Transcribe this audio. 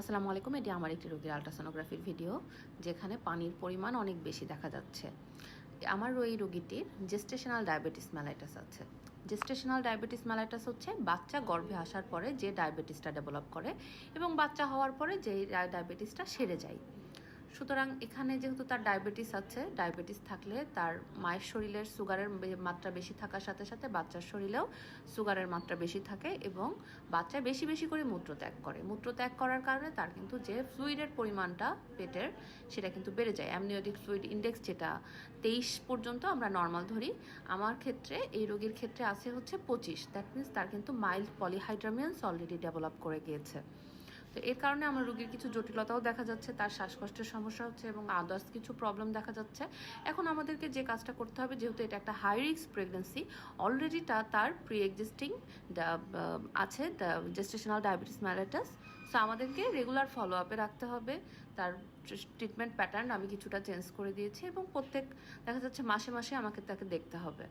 আসসালামু আলাইকুম, এটি আমার একটি রোগীর আলট্রাসোনোগ্রাফির ভিডিও যেখানে পানির পরিমাণ অনেক বেশি দেখা যাচ্ছে। আমার ওই রোগীটির জেস্টেশনাল ডায়াবেটিস ম্যালাইটাস আছে। জেস্টেশনাল ডায়াবেটিস ম্যালাইটাস হচ্ছে বাচ্চা গর্ভে আসার পরে যে ডায়াবেটিসটা ডেভেলপ করে এবং বাচ্চা হওয়ার পরে যে ডায়াবেটিসটা সেরে যায়। সুতরাং এখানে যেহেতু তার ডায়াবেটিস আছে, ডায়াবেটিস থাকলে তার মায়ের শরীরের সুগারের মাত্রা বেশি থাকার সাথে সাথে বাচ্চার শরীরেও সুগারের মাত্রা বেশি থাকে এবং বাচ্চা বেশি বেশি করে মূত্র ত্যাগ করে। মূত্র ত্যাগ করার কারণে তার কিন্তু যে ফ্লুইডের পরিমাণটা পেটের, সেটা কিন্তু বেড়ে যায়। অ্যামনিওটিক ফ্লুইড ইন্ডেক্স যেটা তেইশ পর্যন্ত আমরা নর্মাল ধরি, আমার ক্ষেত্রে, এই রোগীর ক্ষেত্রে আছে হচ্ছে পঁচিশ। দ্যাট মিনস তার কিন্তু মাইল্ড পলিহাইড্রামিয়ান্স অলরেডি ডেভেলপ করে গিয়েছে। তো এর কারণে আমার রোগীর কিছু জটিলতাও দেখা যাচ্ছে, তার শ্বাসকষ্টের সমস্যা হচ্ছে এবং আদার্স কিছু প্রবলেম দেখা যাচ্ছে। এখন আমাদেরকে যে কাজটা করতে হবে, যেহেতু এটা একটা হাই রিক্স প্রেগনেন্সি অলরেডি তা তার প্রি এক্সিস্টিং আছে জেস্টেশনাল ডায়াবেটিস ম্যালাইটাস সো আমাদেরকে রেগুলার ফলো আপে রাখতে হবে। তার ট্রিটমেন্ট প্যাটার্ন আমি কিছুটা চেঞ্জ করে দিয়েছি এবং প্রত্যেক, দেখা যাচ্ছে মাসে মাসে আমাকে তাকে দেখতে হবে।